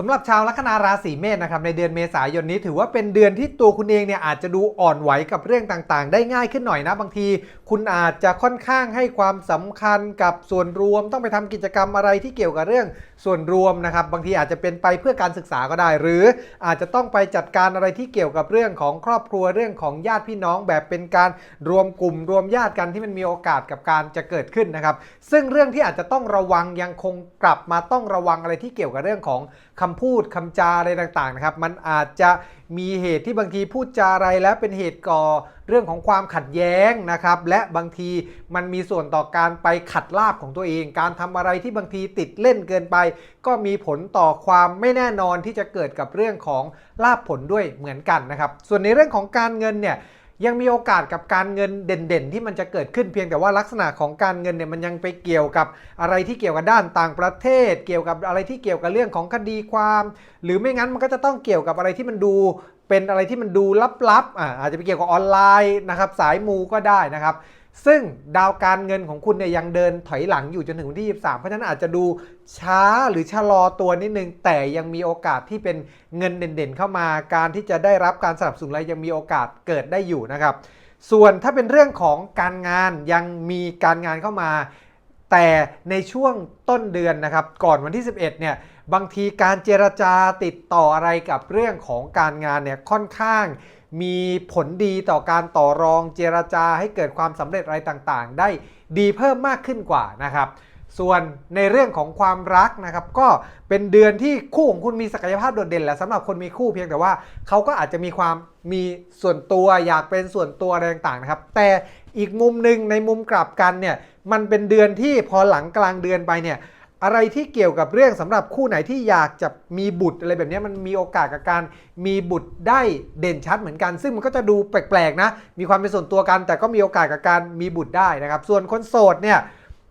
สำหรับชาวลัคนาราศีเมษนะครับในเดือนเมษายนนี้ถือว่าเป็นเดือนที่ตัวคุณเองเนี่ยอาจจะดูอ่อนไหวกับเรื่องต่างๆ ได้ง่ายขึ้นหน่อยนะบางที คุณอาจจะค่อนข้างให้ความสำคัญกับส่วนรวม ต้องไปทำกิจกรรมอะไรที่เกี่ยวกับเรื่องส่วนรวมนะครับบางทีอาจจะเป็นไปเพื่อการศึกษาก็ได้ หรืออาจจะต้องไปจัดการอะไรที่เกี่ยวกับเรื่องของครอบครัวเรื่องของญาติพี่น้องแบบเป็นการรวมกลุ่มรวมญาติกันที่มันมีโอกาสกับการจะเกิดขึ้นนะครับซึ่งเรื่องที่อาจจะต้องระวังยังคงกลับมาต้องระวังอะไรที่เกี่ยวกับเรื่องของ คำพูดคำจาอะไรต่างๆนะครับ มันอาจจะมีเหตุที่บางทีพูดจาอะไรแล้วเป็นเหตุก่อเรื่องของความขัดแย้งนะครับ และบางทีมันมีส่วนต่อการไปขัดลาบของตัวเอง การทำอะไรที่บางทีติดเล่นเกินไป ก็มีผลต่อความไม่แน่นอนที่จะเกิดกับเรื่องของลาบผลด้วยเหมือนกันนะครับ ส่วนในเรื่องของการเงินเนี่ย ยังมีโอกาสกับการเงินเด่นๆ ที่มันจะเกิดขึ้นเพียงแต่ว่าลักษณะของการเงินเนี่ยมันยังไปเกี่ยวกับอะไรที่เกี่ยวกับด้านต่างประเทศ เกี่ยวกับอะไรที่เกี่ยวกับเรื่องของคดีความ หรือไม่งั้นมันก็จะต้องเกี่ยวกับอะไรที่มันดูเป็นอะไรที่มันดูลับๆอ่าอาจจะไปเกี่ยวกับออนไลน์นะครับสายมูก็ได้นะครับ ซึ่งดาวการเงินของคุณเนี่ยยังเดินถอยหลังอยู่จนถึงวันที่ 23 เพราะฉะนั้นอาจจะดูช้าหรือชะลอตัวนิดนึง แต่ยังมีโอกาสที่เป็นเงินเด่นๆ เข้ามา การที่จะได้รับการสนับสนุนอะไรยังมีโอกาสเกิดได้อยู่นะครับ ส่วนถ้าเป็นเรื่องของการงานยังมีการงานเข้ามา แต่ในช่วงต้นเดือนนะครับ ก่อนวันที่ 11 เนี่ยบางทีการเจรจาติดต่ออะไรกับเรื่องของการงานเนี่ยค่อนข้าง มีผลดีต่อการต่อรองเจรจาให้เกิดความสำเร็จอะไรต่างๆ ได้ดีเพิ่มมากขึ้นกว่านะครับส่วนในเรื่องของความรักนะครับ ก็เป็นเดือนที่คู่ของคุณมีศักยภาพโดดเด่นแหละสำหรับคนมีคู่เพียงแต่ว่าเขาก็อาจจะมีความมีส่วนตัวอยากเป็นส่วนตัวอะไรต่างๆนะครับ แต่อีกมุมหนึ่งในมุมกลับกันเนี่ยมันเป็นเดือนที่พอหลังกลางเดือนไปเนี่ย อะไรที่เกี่ยวกับเรื่องสำหรับคู่ไหนที่อยากจะมีบุตรอะไรแบบนี้มันมีโอกาสกับการมีบุตรได้เด่นชัดเหมือนกัน ซึ่งมันก็จะดูแปลกๆนะ มีความเป็นส่วนตัวกัน แต่ก็มีโอกาสกับการมีบุตรได้นะครับ ส่วนคนโสดเนี่ย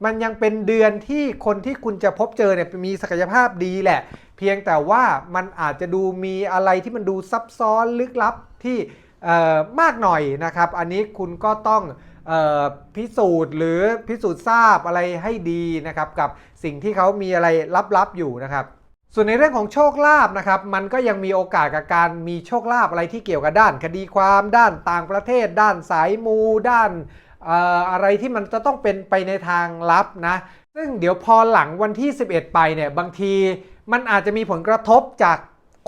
มันยังเป็นเดือนที่คนที่คุณจะพบเจอเนี่ยมีศักยภาพดีแหละ เพียงแต่ว่ามันอาจจะดูมีอะไรที่มันดูซับซ้อนลึกลับที่มากหน่อยนะครับ อันนี้คุณก็ต้อง พิสูจน์หรือพิสูจน์ทราบอะไรให้ดีนะครับกับสิ่งที่เขามีอะไรลับๆอยู่นะครับ ส่วนในเรื่องของโชคลาภนะครับ มันก็ยังมีโอกาสกับการมีโชคลาภอะไรที่เกี่ยวกับด้าน คดีความด้านต่างประเทศ ด้านสายมู ด้านเอ่ออะไรที่มันจะต้องเป็นไปในทางลับนะ ซึ่งเดี๋ยวพอหลังวันที่ 11 ไปเนี่ยบางทีมันอาจจะมีผลกระทบจาก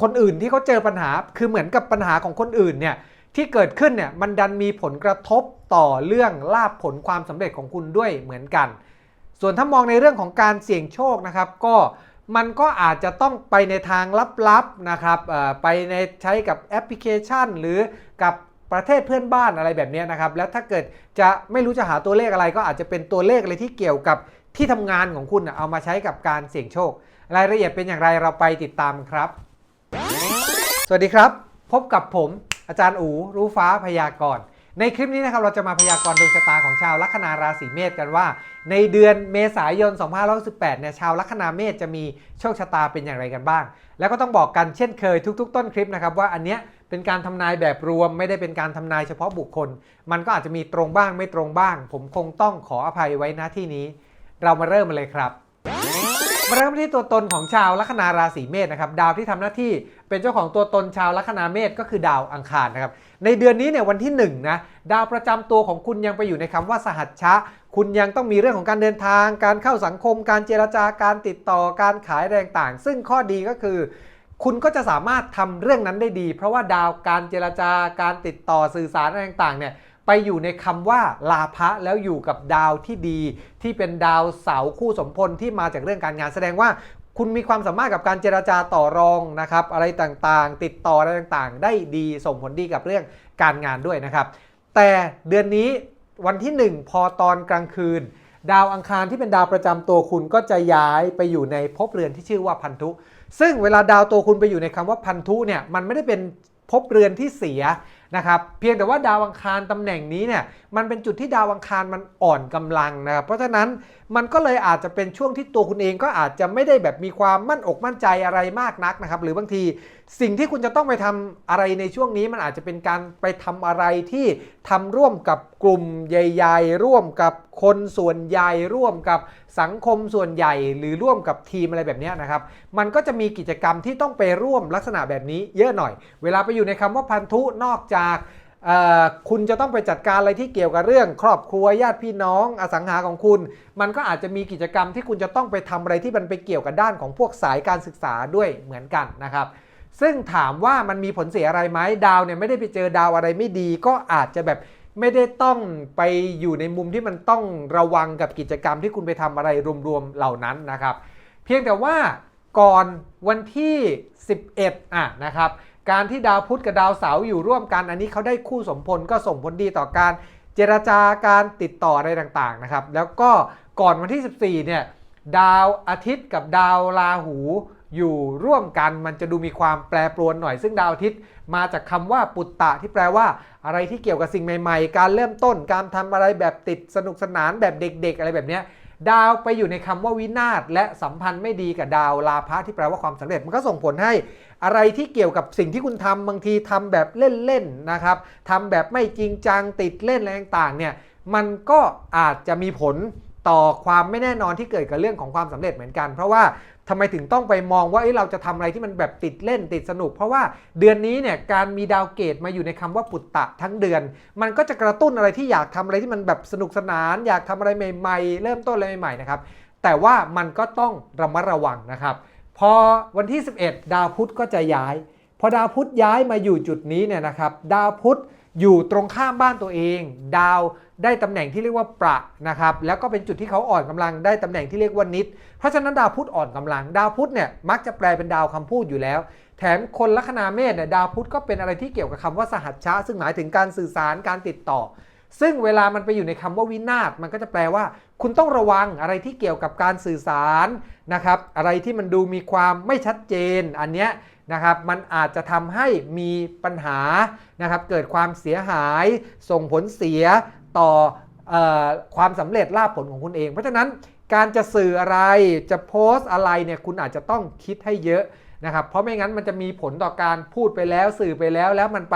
คนอื่นที่เขาเจอปัญหา คือเหมือนกับปัญหาของคนอื่นเนี่ยที่เกิดขึ้นเนี่ยมันดันมีผลกระทบ ต่อเรื่องลาบผลความสำเร็จของคุณด้วยเหมือนกัน ส่วนถ้ามองในเรื่องของการเสี่ยงโชคนะครับ ก็มันก็อาจจะต้องไปในทางลับๆนะครับไปในใช้กับแอปพลิเคชัน หรือกับประเทศเพื่อนบ้านอะไรแบบนี้นะครับ แล้วถ้าเกิดจะไม่รู้จะหาตัวเลขอะไร ก็อาจจะเป็นตัวเลขอะไรที่เกี่ยวกับที่ทำงานของคุณเอามาใช้กับการเสี่ยงโชค รายละเอียดเป็นอย่างไรเราไปติดตามครับ สวัสดีครับ พบกับผมอาจารย์อูรู้ฟ้าพยากรณ์ ในคลิปนี้นะครับเราจะมาพยากรณ์ดวงชะตาของชาวลัคนาราศีเมษกันว่า ในเดือนเมษายน 2518เนี่ยชาวลัคนาเมษจะมีโชคชะตาเป็นอย่างไรกันบ้าง แล้วก็ต้องบอกกันเช่นเคยทุก ๆ ต้นคลิปนะครับว่าอันเนี้ยเป็นการทำนายแบบรวมไม่ได้เป็นการทำนายเฉพาะบุคคล มันก็อาจจะมีตรงบ้างไม่ตรงบ้าง ผมคงต้องขออภัยไว้ณที่นี้ เรามาเริ่มกันเลยครับมาเริ่มที่ตัวตนของชาวลัคนาราศีเมษนะครับดาวที่ทำหน้าที่เป็นเจ้าของตัวตนชาวลัคนาเมษก็คือดาวอังคารนะครับ ในเดือนนี้เนี่ยวันที่1นงนะดาวประจำตัวของคุณยังไปอยู่ในคำว่าสหัชชะ คุณยังต้องมีเรื่องของการเดินทาง การเข้าสังคม การเจรจาการติดต่อการขายแรงต่าง ซึ่งข้อดีก็คือ คุณก็จะสามารถทำเรื่องนั้นได้ดี เพราะว่าดาวการเจรจาการติดต่อสื่อสารอะไรต่างเนี่ยไปอยู่ในคำว่าลาภะแล้วอยู่กับดาวที่ดี ที่เป็นดาวเสาคู่สมพลที่มาจากเรื่องการงานแสดงว่า คุณมีความสามารถกับการเจราจาต่อรองนะครับ อะไรต่างๆ ติดต่ออะไรต่างๆ ได้ดีส่งผลดีกับเรื่องการงานด้วยนะครับ แต่เดือนนี้วันที่ 1 พอตอนกลางคืน ดาวอังคารที่เป็นดาวประจำตัวคุณก็จะย้ายไปอยู่ในภพเรือนที่ชื่อว่าพันธุ ซึ่งเวลาดาวตัวคุณไปอยู่ในคำว่าพันธุเนี่ยมันไม่ได้เป็นภพเรือนที่เสีย นะครับเพียงแต่ว่าดาวอังคารตำแหน่งนี้เนี่ยมันเป็นจุดที่ดาวอังคารมันอ่อนกำลังนะครับเพราะฉะนั้นมันก็เลยอาจจะเป็นช่วงที่ตัวคุณเองก็อาจจะไม่ได้แบบมีความมั่นอกมั่นใจอะไรมากนักนะครับหรือบางทีสิ่งที่คุณจะต้องไปทำอะไรในช่วงนี้มันอาจจะเป็นการไปทำอะไรที่ทำร่วมกับกลุ่มใหญ่ ๆ ร่วมกับคนส่วนใหญ่ร่วมกับ สังคมส่วนใหญ่หรือร่วมกับทีมอะไรแบบนี้นะครับ มันก็จะมีกิจกรรมที่ต้องไปร่วมลักษณะแบบนี้เยอะหน่อย เวลาไปอยู่ในคำว่าพันธุนอกจากคุณจะต้องไปจัดการอะไรที่เกี่ยวกับเรื่อง ครอบครัวญาติพี่น้องอสังหาของคุณ มันก็อาจจะมีกิจกรรมที่คุณจะต้องไปทำอะไรที่มันไปเกี่ยวกับด้านของพวกสายการศึกษาด้วยเหมือนกันนะครับ ซึ่งถามว่ามันมีผลเสียอะไรไหมดาวเนี่ยไม่ได้ไปเจอดาวอะไรไม่ดี ก็อาจจะแบบ ไม่ได้ต้องไปอยู่ในมุมที่มันต้องระวังกับกิจกรรมที่คุณไปทำอะไรรวมๆเหล่านั้นนะครับ เพียงแต่ว่าก่อนวันที่ 11อะนะครับการที่ดาวพุธกับดาวเสาร์อยู่ร่วมกันอันนี้เขาได้คู่สมพลก็ส่งผลดีต่อการเจรจาการติดต่ออะไรต่างๆนะครับ แล้วก็ก่อนวันที่ 14เนี่ยดาวอาทิตย์กับดาวราหูอยู่ร่วมกันมันจะดูมีความแปรปรวนหน่อย ซึ่งดาวอาทิตย์ มาจากคำว่าปุตตะที่แปลว่า อะไรที่เกี่ยวกับสิ่งใหม่ ๆ การเริ่มต้น การทำอะไรแบบติดสนุกสนานแบบเด็ก ๆ อะไรแบบเนี้ยดาวไปอยู่ในคำว่าวินาศและสัมพันธ์ไม่ดีกับดาวลาภะที่แปลว่าความสำเร็จมันก็ส่งผลให้อะไรที่เกี่ยวกับสิ่งที่คุณทำบางทีทำแบบเล่นๆนะครับทำแบบไม่จริงจังติดเล่นอะไรต่างๆเนี่ยมันก็อาจจะมีผลต่อความไม่แน่นอนที่เกิดกับเรื่องของความสำเร็จเหมือนกัน เพราะว่า ทำไมถึงต้องไปมองว่าเเราจะทำอะไรที่มันแบบติดเล่นติดสนุก เพราะว่าเดือนนี้เนี่ยการมีดาวเกตมาอยู่ในคำว่าปุตตะทั้งเดือน มันก็จะกระตุ้นอะไรที่อยากทำอะไรที่มันแบบสนุกสนาน อยากทำอะไรใหม่ ๆ เริ่มต้นอะไรใหม่ๆนะครับแต่ว่ามันก็ต้องระมัดระวังนะครับ พอวันที่ 11 ดาวพุธก็จะย้าย พอดาวพุธย้ายมาอยู่จุดนี้เนี่ยนะครับ ดาวพุธ อยู่ตรงข้ามบ้านตัวเอง ดาวได้ตำแหน่งที่เรียกว่าประนะครับแล้วก็เป็นจุดที่เขาอ่อนกำลังได้ตำแหน่งที่เรียกว่านิด เพราะฉะนั้นดาวพุธอ่อนกำลัง ดาวพุธเนี่ยมักจะแปลเป็นดาวคำพูดอยู่แล้ว แถมคนลัคนาเมษเนี่ยดาวพุธก็เป็นอะไรที่เกี่ยวกับคำว่าสหัชชะ ซึ่งหมายถึงการสื่อสารการติดต่อ ซึ่งเวลามันไปอยู่ในคำว่าวินาศมันก็จะแปลว่า คุณต้องระวังอะไรที่เกี่ยวกับการสื่อสารนะครับอะไรที่มันดูมีความไม่ชัดเจนอันเนี้ย นะครับมันอาจจะทำให้มีปัญหานะครับเกิดความเสียหายส่งผลเสียต่อออความสำเร็จลาภผลของคุณเอง เพราะฉะนั้นการจะสื่ออะไรจะโพสต์อะไรเนี่ยคุณอาจจะต้องคิดให้เยอะนะครับเพราะไม่งั้นมันจะมีผลต่อการพูดไปแล้วสื่อไปแล้วแล้วมันไป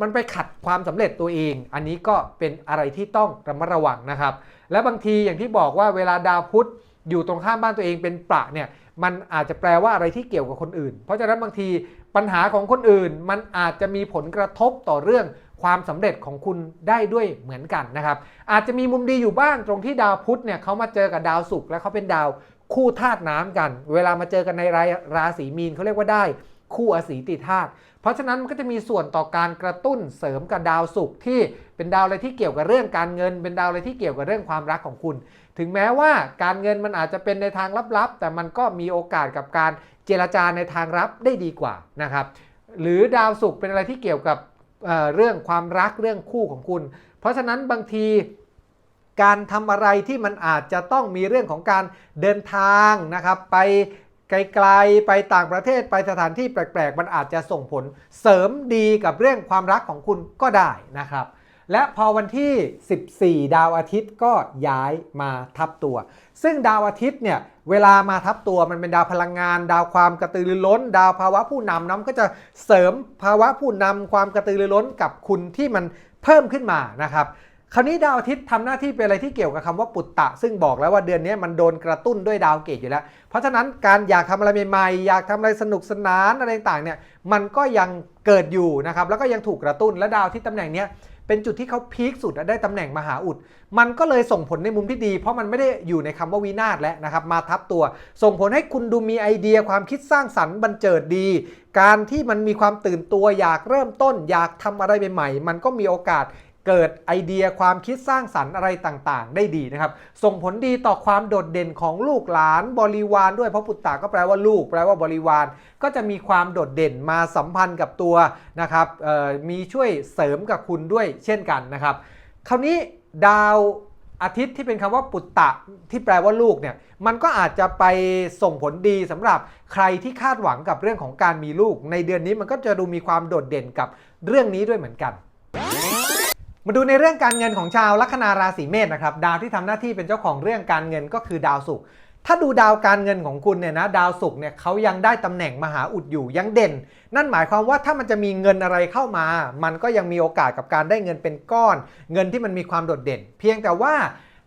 มันไปขัดความสำเร็จตัวเอง อันนี้ก็เป็นอะไรที่ต้องระมัดระวังนะครับ และบางทีอย่างที่บอกว่าเวลาดาวพุธ อยู่ตรงข้ามบ้านตัวเองเป็นประเนี่ยมันอาจจะแปลว่าอะไรที่เกี่ยวกับคนอื่น เพราะฉะนั้นบางทีปัญหาของคนอื่น มันอาจจะมีผลกระทบต่อเรื่องความสำเร็จของคุณได้ด้วยเหมือนกันนะครับ อาจจะมีมุมดีอยู่บ้างตรงที่ดาวพุธเนี่ยเขามาเจอกับดาวศุกร์และเขาเป็นดาวคู่ธาตุน้ำกัน เวลามาเจอกันในราราศีมีนเขาเรียกว่าได้คู่อสีติธาตุ เพราะฉะนั้นมันก็จะมีส่วนต่อการกระตุ้นเสริมกับดาวศุกร์ที่เป็นดาวอะไรที่เกี่ยวกับเรื่องการเงิน เป็นดาวอะไรที่เกี่ยวกับเรื่องความรักของคุณ ถึงแม้ว่าการเงินมันอาจจะเป็นในทางลับๆ แต่มันก็มีโอกาสกับการเจรจาในทางลับได้ดีกว่านะครับ หรือดาวศุกร์เป็นอะไรที่เกี่ยวกับเเรื่องความรักเรื่องคู่ของคุณ เพราะฉะนั้นบางทีการทำอะไรที่มันอาจจะต้องมีเรื่องของการเดินทางนะครับ ไปไกลๆไปต่างประเทศไปสถานที่แปลกๆ มันอาจจะส่งผลเสริมดีกับเรื่องความรักของคุณก็ได้นะครับ และพอวันที่ 14 ดาวอาทิตย์ก็ย้ายมาทับตัว ซึ่งดาวอาทิตย์เนี่ยเวลามาทับตัวมันเป็นดาวพลังงาน ดาวความกระตือรือร้น ดาวภาวะผู้นำน้ำก็จะเสริมภาวะผู้นำความกระตือรือร้นกับคุณที่มันเพิ่มขึ้นมานะครับคราวนี้ดาวอาทิตย์ทำหน้าที่เป็นอะไรที่เกี่ยวกับคำว่าปุตตะ ซึ่งบอกแล้วว่าเดือนนี้มันโดนกระตุ้นด้วยดาวเกตอยู่แล้ว เพราะฉะนั้นการอยากทำอะไรใหม่ๆอยากทำอะไรสนุกสนานอะไรต่างๆเนี่ยมันก็ยังเกิดอยู่นะครับแล้วก็ยังถูกกระตุ้นและดาวที่ตำแหน่งเนี้ย เป็นจุดที่เขาพีคสุดและได้ตำแหน่งมหาอุด มันก็เลยส่งผลในมุมที่ดี เพราะมันไม่ได้อยู่ในคำว่าวินาศแล้วนะครับมาทับตัว ส่งผลให้คุณดูมีไอเดียความคิดสร้างสรรค์บันเจิดดี การที่มันมีความตื่นตัวอยากเริ่มต้น อยากทำอะไรใหม่ๆมันก็มีโอกาส เกิดไอเดียความคิดสร้างสรรค์อะไรต่างๆ ได้ดีนะครับ ส่งผลดีต่อความโดดเด่นของลูกหลานบริวารด้วยเพราะปุตตะก็แปลว่าลูก แปลว่าบริวาร ก็จะมีความโดดเด่นมาสัมพันธ์กับตัวนะครับมีช่วยเสริมกับคุณด้วยเช่นกันนะครับ คราวนี้ดาวอาทิตย์ที่เป็นคำว่าปุตตะที่แปลว่าลูกเนี่ยมันก็อาจจะไปส่งผลดีสำหรับใครที่คาดหวังกับเรื่องของการมีลูก ในเดือนนี้มันก็จะดูมีความโดดเด่นกับเรื่องนี้ด้วยเหมือนกัน มาดูในเรื่องการเงินของชาวลัคนาราศีเมษนะครับดาวที่ทำหน้าที่เป็นเจ้าของเรื่องการเงินก็คือดาวศุกร์ถ้าดูดาวการเงินของคุณเนี่ยนะดาวศุกร์เนี่ยเขายังได้ตำแหน่งมหาอุดอยู่ยังเด่น นั่นหมายความว่าถ้ามันจะมีเงินอะไรเข้ามา มันก็ยังมีโอกาสกับการได้เงินเป็นก้อน เงินที่มันมีความโดดเด่น เพียงแต่ว่า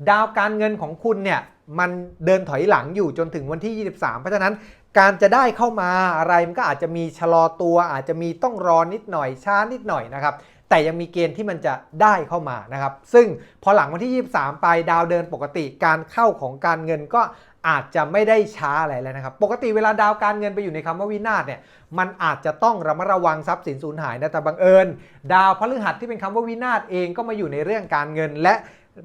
ดาวการเงินของคุณเนี่ยมันเดินถอยหลังอยู่จนถึงวันที่ 23 เพราะฉะนั้นการจะได้เข้ามาอะไรมันก็อาจจะมีชะลอตัว อาจจะมีต้องรอนิดหน่อยช้านิดหน่อยนะครับ แต่ยังมีเกณฑ์ที่มันจะได้เข้ามานะครับ ซึ่งพอหลังวันที่ 23 ไปดาวเดินปกติการเข้าของการเงินก็อาจจะไม่ได้ช้าอะไรแล้วนะครับ ปกติเวลาดาวการเงินไปอยู่ในคำว่าวินาศเนี่ย มันอาจจะต้องระมัดระวังทรัพย์สินสูญหายนะแต่บังเอิญ ดาวพฤหัสที่เป็นคำว่าวินาศเองก็มาอยู่ในเรื่องการเงิน และ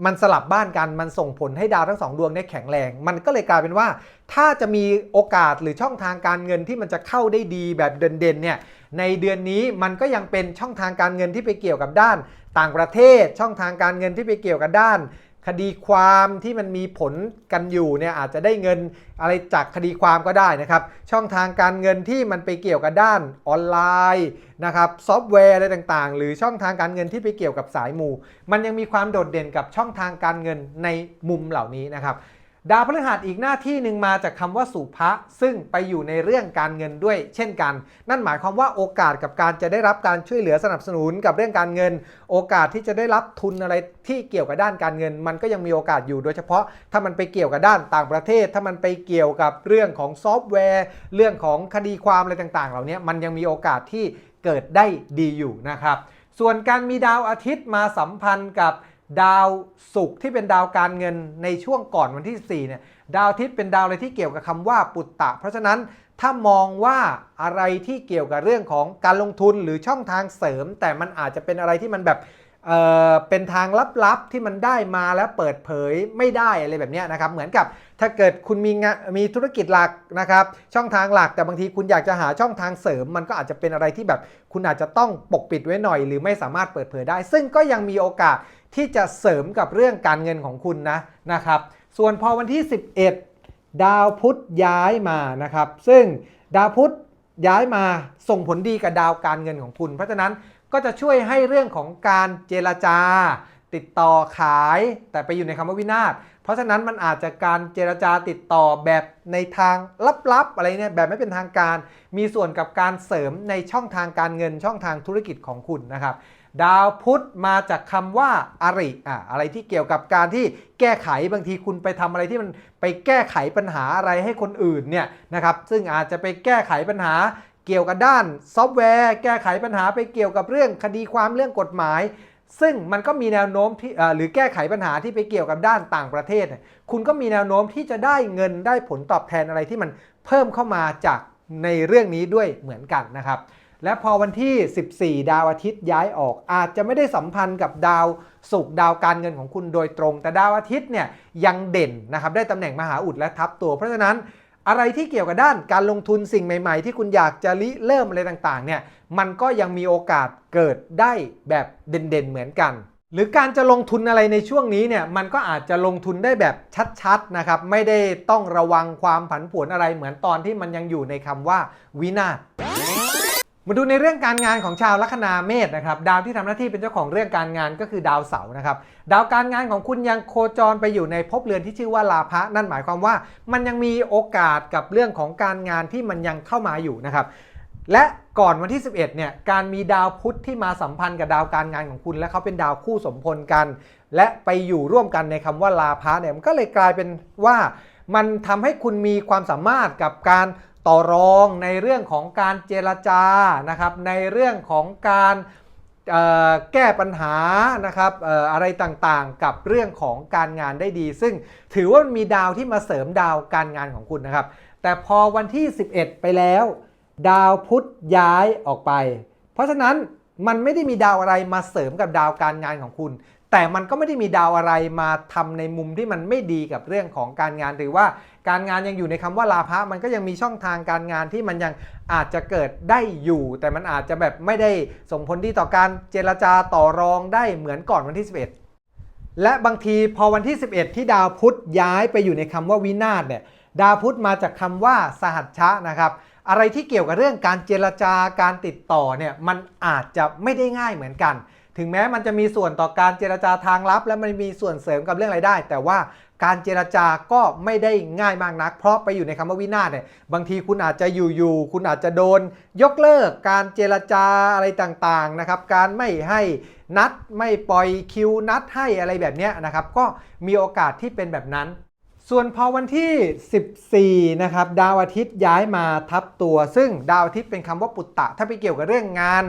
มันสลับบ้านกัน มันส่งผลให้ดาวทั้งสองดวงเนี่ยแข็งแรง มันก็เลยกลายเป็นว่า ถ้าจะมีโอกาสหรือช่องทางการเงินที่มันจะเข้าได้ดีแบบเด่นๆเนี่ย ในเดือนนี้มันก็ยังเป็นช่องทางการเงินที่ไปเกี่ยวกับด้าน ต่างประเทศ ช่องทางการเงินที่ไปเกี่ยวกับด้าน คดีความที่มันมีผลกันอยู่เนี่ยอาจจะได้เงินอะไรจากคดีความก็ได้นะครับ ช่องทางการเงินที่มันไปเกี่ยวกับด้านออนไลน์นะครับซอฟต์แวร์อะไรต่างๆ หรือช่องทางการเงินที่ไปเกี่ยวกับสายมู มันยังมีความโดดเด่นกับช่องทางการเงินในมุมเหล่านี้นะครับ ดาวพฤหัสอีกหน้าที่หนึ่งมาจากคำว่าสุภะซึ่งไปอยู่ในเรื่องการเงินด้วย เช่นกัน นั่นหมายความว่าโอกาสกับการจะได้รับการช่วยเหลือสนับสนุนกับเรื่องการเงิน โอกาสที่จะได้รับทุนอะไรที่เกี่ยวกับด้านการเงิน มันก็ยังมีโอกาสอยู่โดยเฉพาะ ถ้ามันไปเกี่ยวกับด้านต่างประเทศ ถ้ามันไปเกี่ยวกับเรื่องของซอฟต์แวร์ เรื่องของคดีความอะไรต่าง ๆ เหล่านี้มันยังมีโอกาสที่เกิดได้ดีอยู่นะครับ ส่วนการมีดาวอาทิตย์มาสัมพันธ์กับ ดาวศุกร์ที่เป็นดาวการเงินในช่วงก่อนวันที่ 4 เนี่ย ดาวอาทิตย์เป็นดาวอะไรที่เกี่ยวกับคำว่าปุตตะ เพราะฉะนั้นถ้ามองว่าอะไรที่เกี่ยวกับเรื่องของการลงทุนหรือช่องทางเสริม แต่มันอาจจะเป็นอะไรที่มันแบบ เเป็นทางลับๆที่มันได้มาแล้วเปิดเผยไม่ได้อะไรแบบนี้นะครับ เหมือนกับถ้าเกิดคุณมีงานมีธุรกิจหลักนะครับ ช่องทางหลักแต่บางทีคุณอยากจะหาช่องทางเสริม มันก็อาจจะเป็นอะไรที่แบบ คุณอาจจะต้องปกปิดไว้หน่อย หรือไม่สามารถเปิดเผยได้ ซึ่งก็ยังมีโอกาสที่จะเสริมกับเรื่องการเงินของคุณนะนะครับ ส่วนพอวันที่ 11 ดาวพุธย้ายมานะครับ ซึ่งดาวพุธย้ายมาส่งผลดีกับดาวการเงินของคุณ เพราะฉะนั้น ก็จะช่วยให้เรื่องของการเจรจา ติดต่อขาย แต่ไปอยู่ในคำว่าวินาศเพราะฉะนั้นมันอาจจะการเจรจาติดต่อแบบในทางลับๆอะไรเนี่ยแบบไม่เป็นทางการ มีส่วนกับการเสริมในช่องทางการเงินช่องทางธุรกิจของคุณนะครับดาวพุธมาจากคำว่าอาริอะอะไรที่เกี่ยวกับการที่แก้ไขบางทีคุณไปทำอะไรที่มันไปแก้ไขปัญหาอะไรให้คนอื่นเนี่ยนะครับซึ่งอาจจะไปแก้ไขปัญหา เกี่ยวกับด้านซอฟต์แวร์ แก้ไขปัญหาไปเกี่ยวกับเรื่องคดีความเรื่องกฎหมาย ซึ่งมันก็มีแนวโน้มที่หรือแก้ไขปัญหาที่ไปเกี่ยวกับด้านต่างประเทศ คุณก็มีแนวโน้มที่จะได้เงินได้ผลตอบแทนอะไรที่มันเพิ่มเข้ามาจากในเรื่องนี้ด้วยเหมือนกันนะครับ และพอวันที่ 14 ดาวอาทิตย์ย้ายออกอาจจะไม่ได้สัมพันธ์กับดาวศุกร์ดาวการเงินของคุณโดยตรง แต่ดาวอาทิตย์เนี่ยยังเด่นนะครับได้ตำแหน่งมหาอุดและทับตัว เพราะฉะนั้น อะไรที่เกี่ยวกับด้านการลงทุนสิ่งใหม่ ๆ ที่คุณอยากจะริเริ่มอะไรต่างๆเนี่ยมันก็ยังมีโอกาสเกิดได้แบบเด่นๆเหมือนกัน หรือการจะลงทุนอะไรในช่วงนี้เนี่ยมันก็อาจจะลงทุนได้แบบชัดๆนะครับไม่ได้ต้องระวังความผันผวนอะไรเหมือนตอนที่มันยังอยู่ในคำว่าวินาศ มาดูในเรื่องการงานของชาวลัคนาเมษนะครับดาวที่ทำหน้าที่เป็นเจ้าของเรื่องการงานก็คือดาวเสาร์นะครับดาวการงานของคุณยังโคจรไปอยู่ในภพเรือนที่ชื่อว่าลาภะนั่นหมายความว่า มันยังมีโอกาสกับเรื่องของการงานที่มันยังเข้ามาอยู่นะครับและก่อนวันที่ 11เนี่ยการมีดาวพุธที่มาสัมพันธ์กับดาวการงานของคุณ และเขาเป็นดาวคู่สมพลกัน และไปอยู่ร่วมกันในคำว่าลาภะเนี่ยมันก็เลยกลายเป็นว่ามันทำให้คุณมีความสามารถกับการ ต่อรองในเรื่องของการเจรจานะครับในเรื่องของการแก้ปัญหานะครับออะไรต่างๆ กับเรื่องของการงานได้ดี ซึ่งถือว่ามันมีดาวที่มาเสริมดาวการงานของคุณนะครับ แต่พอวันที่ 11 ไปแล้ว ดาวพุธย้ายออกไป เพราะฉะนั้นมันไม่ได้มีดาวอะไรมาเสริมกับดาวการงานของคุณ แต่มันก็ไม่ได้มีดาวอะไรมาทำในมุมที่มันไม่ดีกับเรื่องของการงานหรือว่า การงานยังอยู่ในคำว่าลาภะมันก็ยังมีช่องทางการงานที่มันยังอาจจะเกิดได้อยู่ แต่มันอาจจะแบบไม่ได้ส่งผลดีต่อการเจรจาต่อรองได้เหมือนก่อนวันที่ 11 และบางทีพอวันที่ 11 ที่ดาวพุธย้ายไปอยู่ในคำว่าวินาศเนี่ยดาวพุธมาจากคำว่าสหัชชะนะครับอะไรที่เกี่ยวกับเรื่องการเจรจาการติดต่อเนี่ยมันอาจจะไม่ได้ง่ายเหมือนกัน ถึงแม้มันจะมีส่วนต่อการเจรจาทางลับ และมันมีส่วนเสริมกับเรื่องรายได้ แต่ว่า การเจรจาก็ไม่ได้ง่ายมากนัก เพราะไปอยู่ในคำว่าวินาศเนี่ยบางทีคุณอาจจะอยู่ๆคุณอาจจะโดน ยกเลิกการเจรจาอะไรต่างๆนะครับการไม่ให้นัดไม่ปล่อยคิวนัดให้อะไรแบบเนี้ยนะครับก็มีโอกาสที่เป็นแบบนั้น ส่วนพอวันที่ 14นะครับดาวอาทิตย์ย้ายมาทับตัว ซึ่งดาวอาทิตย์เป็นคำว่าปุตตะ ถ้าไปเกี่ยวกับเรื่องงาน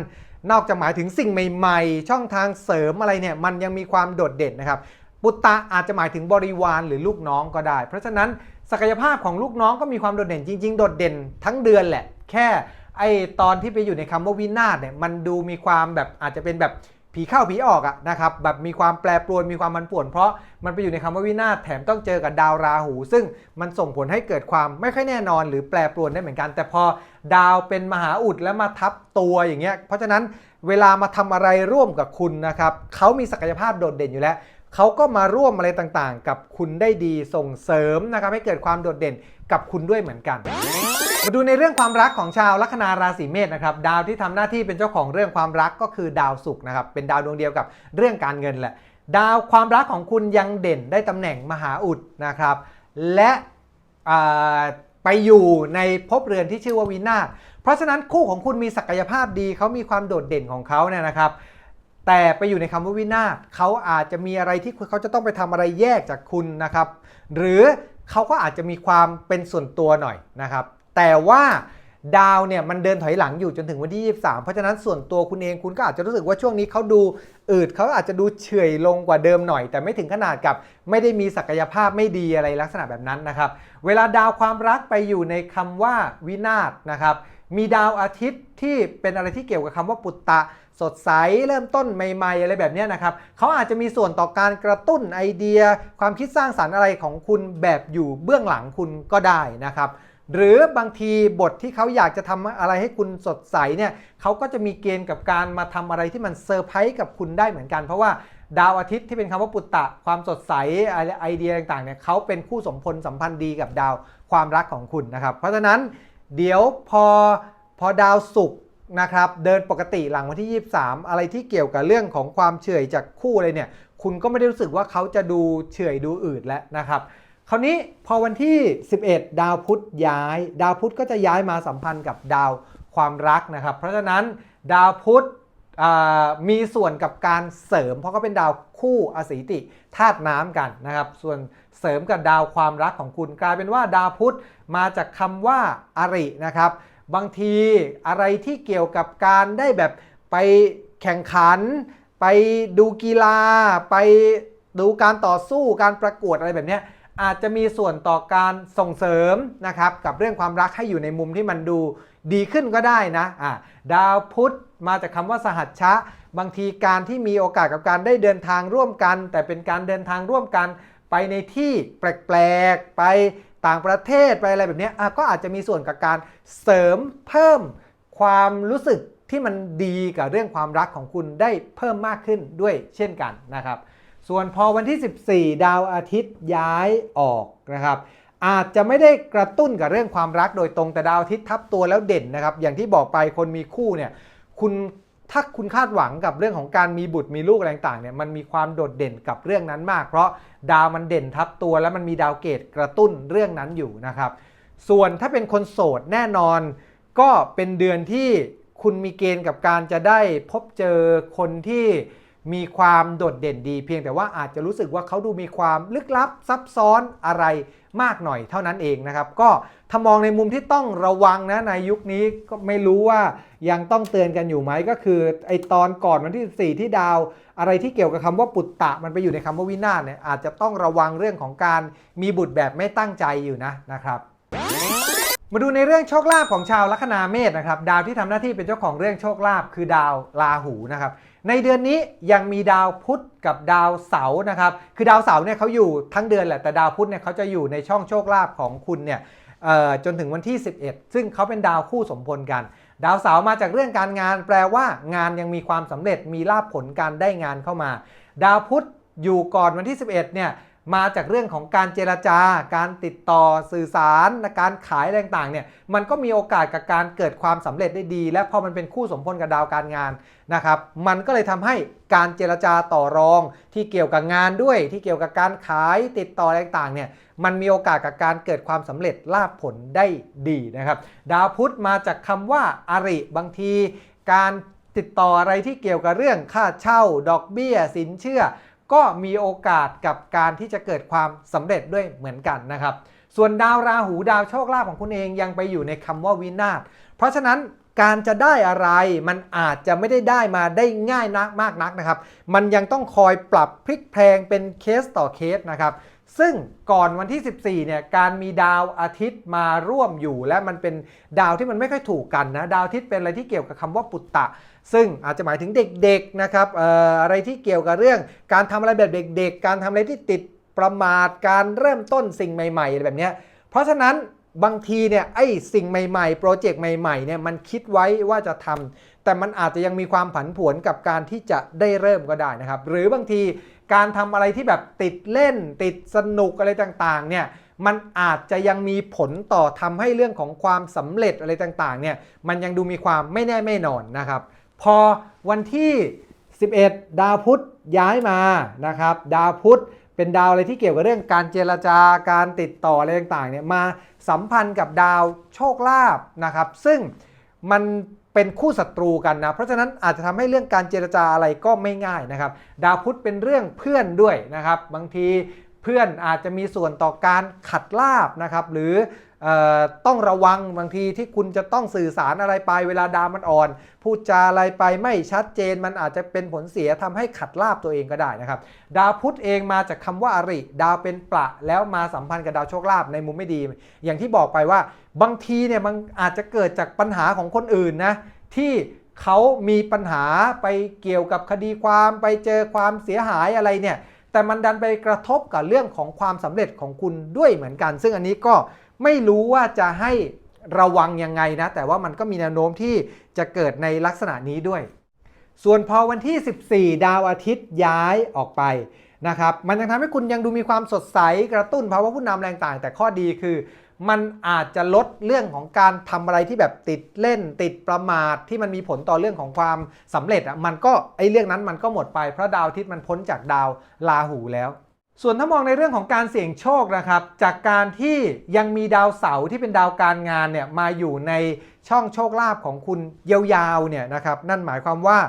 นอกจากหมายถึงสิ่งใหม่ ๆ ช่องทางเสริมอะไรเนี่ยมันยังมีความโดดเด่นนะครับ ปุตตะอาจจะหมายถึงบริวารหรือลูกน้องก็ได้ เพราะฉะนั้นศักยภาพของลูกน้องก็มีความโดดเด่นจริง ๆ โดดเด่นทั้งเดือนแหละ แค่ไอตอนที่ไปอยู่ในคำว่าวินาศเนี่ยมันดูมีความแบบอาจจะเป็นแบบผีเข้าผีออกอะนะครับแบบมีความแปรปรวนมีความมันป่วน เพราะมันไปอยู่ในคำว่าวินาศแถมต้องเจอกับดาวราหู ซึ่งมันส่งผลให้เกิดความไม่ค่อยแน่นอน หรือแปรปรวนได้เหมือนกัน แต่พอดาวเป็นมหาอุดแล้วมาทับตัวอย่างเงี้ยเพราะฉะนั้นเวลามาทำอะไรร่วมกับคุณนะครับเขามีศักยภาพโดดเด่นอยู่แล้ว เขาก็มาร่วมอะไรต่างๆ กับคุณได้ดีส่งเสริมนะครับให้เกิดความโดดเด่นกับคุณด้วยเหมือนกัน มาดูในเรื่องความรักของชาวลัคนาราศีเมษนะครับดาวที่ทำหน้าที่เป็นเจ้าของเรื่องความรักก็คือดาวศุกร์นะครับเป็นดาวดวงเดียวกับเรื่องการเงินแหละ ดาวความรักของคุณยังเด่นได้ตำแหน่งมหาอุดนะครับ และไปอยู่ในภพเรือนที่ชื่อว่าวินาศเพราะฉะนั้นคู่ของคุณมีศักยภาพดีเขามีความโดดเด่นของเขาเนี่ยนะครับ แต่ไปอยู่ในคำว่าวินาศเขาอาจจะมีอะไรที่เขาจะต้องไปทำอะไรแยกจากคุณนะครับ หรือเขาก็อาจจะมีความเป็นส่วนตัวหน่อยนะครับ แต่ว่าดาวเนี่ยมันเดินถอยหลังอยู่จนถึงวันที่ 23 เพราะฉะนั้นส่วนตัวคุณเองคุณก็อาจจะรู้สึกว่าช่วงนี้เขาดูอืดเขาอาจจะดูเฉยลงกว่าเดิมหน่อย แต่ไม่ถึงขนาดกับไม่ได้มีศักยภาพไม่ดีอะไรลักษณะแบบนั้นนะครับ เวลาดาวความรักไปอยู่ในคำว่าวินาศนะครับ มีดาวอาทิตย์ที่เป็นอะไรที่เกี่ยวกับคำว่าปุตตะ สดใสเริ่มต้นใหม่ๆ อะไรแบบนี้นะครับเขาอาจจะมีส่วนต่อการกระตุ้นไอเดีย ความคิดสร้างสรรค์อะไรของคุณแบบอยู่เบื้องหลังคุณก็ได้นะครับหรือบางทีบทที่เขาอยากจะทำอะไรให้คุณสดใสเนี่ยเขาก็จะมีเกณฑ์กับการมาทำอะไรที่มันเซอร์ไพรส์กับคุณได้เหมือนกัน เพราะว่าดาวอาทิตย์ที่เป็นคำว่าปุตตะ ความสดใสไอเดียต่างๆเนี่ยเขาเป็นคู่สมพลสัมพันธ์ดีกับดาวความรักของคุณนะครับ เพราะฉะนั้น เดี๋ยวพอพอดาวศุกร์นะครับเดินปกติหลังวันที่ 23 อะไรที่เกี่ยวกับเรื่องของความเฉื่อยจากคู่อะไรเนี่ย คุณก็ไม่ได้รู้สึกว่าเขาจะดูเฉื่อยดูอืดแล้วนะครับคราวนี้พอวันที่ 11 ดาวพุธย้าย ดาวพุธก็จะย้ายมาสัมพันธ์กับดาวความรักนะครับ เพราะฉะนั้นดาวพุธ มีส่วนกับการเสริม เพราะก็เป็นดาวคู่อสีติธาตุน้ำกันนะครับ ส่วนเสริมกับดาวความรักของคุณกลายเป็นว่าดาวพุธมาจากคำว่าอรินะครับ บางทีอะไรที่เกี่ยวกับการได้แบบไปแข่งขัน ไปดูกีฬา ไปดูการต่อสู้การประกวดอะไรแบบนี้อาจจะมีส่วนต่อการส่งเสริมนะครับกับเรื่องความรักให้อยู่ในมุมที่มันดูดีขึ้นก็ได้นะะดาวพุธ มาจากคำว่าสหัชชะ บางทีการที่มีโอกาสกับการได้เดินทางร่วมกัน แต่เป็นการเดินทางร่วมกัน ไปในที่แปลกๆไปต่างประเทศไปอะไรแบบนี้ก็อาจจะมีส่วนกับการเสริมเพิ่มความรู้สึกที่มันดีกับเรื่องความรักของคุณได้เพิ่มมากขึ้นด้วยเช่นกันนะครับ ส่วนพอวันที่ 14 ดาวอาทิตย์ย้ายออกนะครับ อาจจะไม่ได้กระตุ้นกับเรื่องความรักโดยตรงแต่ดาวอาทิตย์ทับตัวแล้วเด่นนะครับ อย่างที่บอกไปคนมีคู่เนี่ย คุณถ้าคุณคาดหวังกับเรื่องของการมีบุตรมีลูกอะไรต่างเนี่ยมันมีความโดดเด่นกับเรื่องนั้นมาก เพราะดาวมันเด่นทับตัว แล้วมันมีดาวเกตกระตุ้นเรื่องนั้นอยู่นะครับ ส่วนถ้าเป็นคนโสดแน่นอน ก็เป็นเดือนที่คุณมีเกณฑ์กับการจะได้พบเจอคนที่ มีความโดดเด่นดี เพียงแต่ว่าอาจจะรู้สึกว่าเขาดูมีความลึกลับซับซ้อนอะไรมากหน่อยเท่านั้นเองนะครับ ก็ถ้ามองในมุมที่ต้องระวังนะในยุคนี้ก็ไม่รู้ว่ายังต้องเตือนกันอยู่ไหมก็คือไอตอนก่อนวันที่ 14 ที่ดาว อะไรที่เกี่ยวกับคำว่าปุตตะมันไปอยู่ในคำว่าวินาศเนี่ยอาจจะต้องระวังเรื่องของการมีบุตรแบบไม่ตั้งใจอยู่นะนะครับมาดูในเรื่องโชคลาภของชาวลัคนาเมษนะครับดาวที่ทำหน้าที่เป็นเจ้าของเรื่องโชคลาภคือดาวราหูนะครับ ในเดือนนี้ยังมีดาวพุธกับดาวเสาร์นะครับ คือดาวเสาร์เนี่ยเขาอยู่ทั้งเดือนแหละ แต่ดาวพุธเนี่ยเขาจะอยู่ในช่องโชคลาภของคุณเนี่ยจนถึงวันที่ 11 ซึ่งเขาเป็นดาวคู่สมพลกัน ดาวเสาร์มาจากเรื่องการงาน แปลว่างานยังมีความสำเร็จมีลาภผลการได้งานเข้ามา ดาวพุธอยู่ก่อนวันที่ 11เนี่ย มาจากเรื่องของการเจรจาการติดต่อสื่อสารการขายต่างๆเนี่ยมันก็มีโอกาสกับการเกิดความสำเร็จได้ดี และพอมันเป็นคู่สมพลกับดาวการงานนะครับมันก็เลยทำให้การเจรจาต่อรองที่เกี่ยวกับงานด้วย ที่เกี่ยวกับการขายติดต่อต่างๆเนี่ยมันมีโอกาสกับการเกิดความสำเร็จลาภผลได้ดีนะครับ ดาวพุธมาจากคำว่าอาริบางที การติดต่ออะไรที่เกี่ยวกับเรื่องค่าเช่า ดอกเบี้ย สินเชื่อ ก็มีโอกาสกับการที่จะเกิดความสำเร็จด้วยเหมือนกันนะครับ ส่วนดาวราหูดาวโชคลาภของคุณเองยังไปอยู่ในคำว่าวินาศเพราะฉะนั้นการจะได้อะไรมันอาจจะไม่ได้ได้มาได้ง่ายนักมากนักนะครับ มันยังต้องคอยปรับพลิกแพลงเป็นเคสต่อเคสนะครับซึ่งก่อนวันที่ 14 เนี่ยการมีดาวอาทิตย์มาร่วมอยู่ และมันเป็นดาวที่มันไม่ค่อยถูกกันนะ ดาวอาทิตย์เป็นอะไรที่เกี่ยวกับคำว่าปุตตะ ซึ่งอาจจะหมายถึงเด็กๆนะครับอออะไรที่เกี่ยวกับเรื่อง การทำอะไรแบบเด็ก ๆ การทำอะไรที่ติดประมาทการเริ่มต้นสิ่งใหม่ๆอะไรแบบนี้เพราะฉะนั้นบางทีเนี่ยไอ้สิ่งใหม่ๆ โปรเจกต์ใหม่ๆเนี่ยมันคิดไว้ว่าจะทำแต่มันอาจจะยังมีความผันผวนกับการที่จะได้เริ่มก็ได้นะครับ หรือบางทีการทำอะไรที่แบบติดเล่น ติดสนุกอะไรต่างๆเนี่ยมันอาจจะยังมีผลต่อทำให้เรื่องของความสำเร็จอะไรต่างๆเนี่ยมันยังดูมีความไม่แน่ไม่นอนนะครับ พอวันที่ 11 ดาวพุธย้ายมานะครับ ดาวพุธเป็นดาวอะไรที่เกี่ยวกับเรื่องการเจรจาการติดต่ออะไรต่างๆเนี่ยมาสัมพันธ์กับดาวโชคลาภนะครับ ซึ่งมันเป็นคู่ศัตรูกันนะ เพราะฉะนั้นอาจจะทำให้เรื่องการเจรจาอะไรก็ไม่ง่ายนะครับ ดาวพุธเป็นเรื่องเพื่อนด้วยนะครับ บางทีเพื่อนอาจจะมีส่วนต่อการขัดลาบนะครับ หรือเอ่อ ต้องระวังบางทีที่คุณจะต้องสื่อสารอะไรไปเวลาดาวมันอ่อน พูดจาอะไรไปไม่ชัดเจนมันอาจจะเป็นผลเสียทำให้ขัดลาบตัวเองก็ได้นะครับ ดาวพุธเองมาจากคำว่าอริ ดาวเป็นประแล้วมาสัมพันธ์กับดาวโชคลาภในมุมไม่ดี อย่างที่บอกไปว่าบางทีเนี่ยมันอาจจะเกิดจากปัญหาของคนอื่นนะที่เขามีปัญหาไปเกี่ยวกับคดีความไปเจอความเสียหายอะไรเนี่ยแต่มันดันไปกระทบกับเรื่องของความสำเร็จของคุณด้วยเหมือนกัน ซึ่งอันนี้ก็ ไม่รู้ว่าจะให้ระวังยังไงนะ แต่ว่ามันก็มีแนวโน้มที่จะเกิดในลักษณะนี้ด้วย ส่วนพอวันที่ 14 ดาวอาทิตย์ย้ายออกไปนะครับมันยังทำให้คุณยังดูมีความสดใสกระตุ้นภาวะผู้นำแรงต่าง แต่ข้อดีคือ มันอาจจะลดเรื่องของการทำอะไรที่แบบติดเล่น ติดประมาทที่มันมีผลต่อเรื่องของความสำเร็จอะมันก็ไอ้เรื่องนั้นมันก็หมดไปเพราะดาวอาทิตย์มันพ้นจากดาวราหูแล้ว ส่วนถ้ามองในเรื่องของการเสี่ยงโชคนะครับ จากการที่ยังมีดาวเสาร์ที่เป็นดาวการงานเนี่ยมาอยู่ในช่องโชคลาภของคุณยาวๆเนี่ยนะครับนั่นหมายความว่า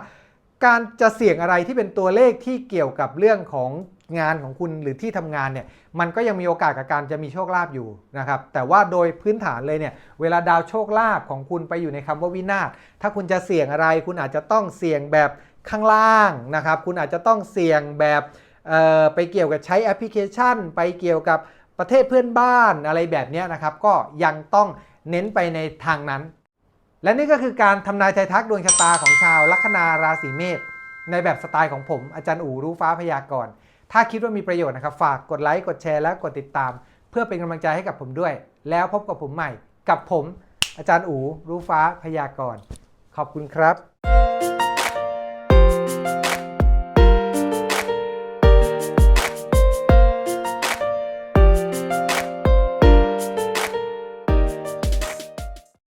การจะเสี่ยงอะไรที่เป็นตัวเลขที่เกี่ยวกับเรื่องของงานของคุณหรือที่ทำงานเนี่ยมันก็ยังมีโอกาสกับการจะมีโชคลาภอยู่นะครับแต่ว่าโดยพื้นฐานเลยเนี่ยเวลาดาวโชคลาภของคุณไปอยู่ในคำว่าวินาศถ้าคุณจะเสี่ยงอะไร คุณอาจจะต้องเสี่ยงแบบข้างล่างนะครับคุณอาจจะต้องเสี่ยงแบบ ไปเกี่ยวกับใช้แอปพลิเคชัน ไปเกี่ยวกับประเทศเพื่อนบ้านอะไรแบบนี้นะครับ ก็ยังต้องเน้นไปในทางนั้น และนี่ก็คือการทำนายไทยทักดวงชะตาของชาวลัคนาราศีเมษในแบบสไตล์ของผมอาจารย์อู๋รู้ฟ้าพยากรณ์ถ้าคิดว่ามีประโยชน์นะครับ ฝากกดไลค์กดแชร์และกดติดตาม เพื่อเป็นกำลังใจให้กับผมด้วย แล้วพบกับผมใหม่กับผม อาจารย์อู๋รู้ฟ้าพยากรณ์ขอบคุณครับ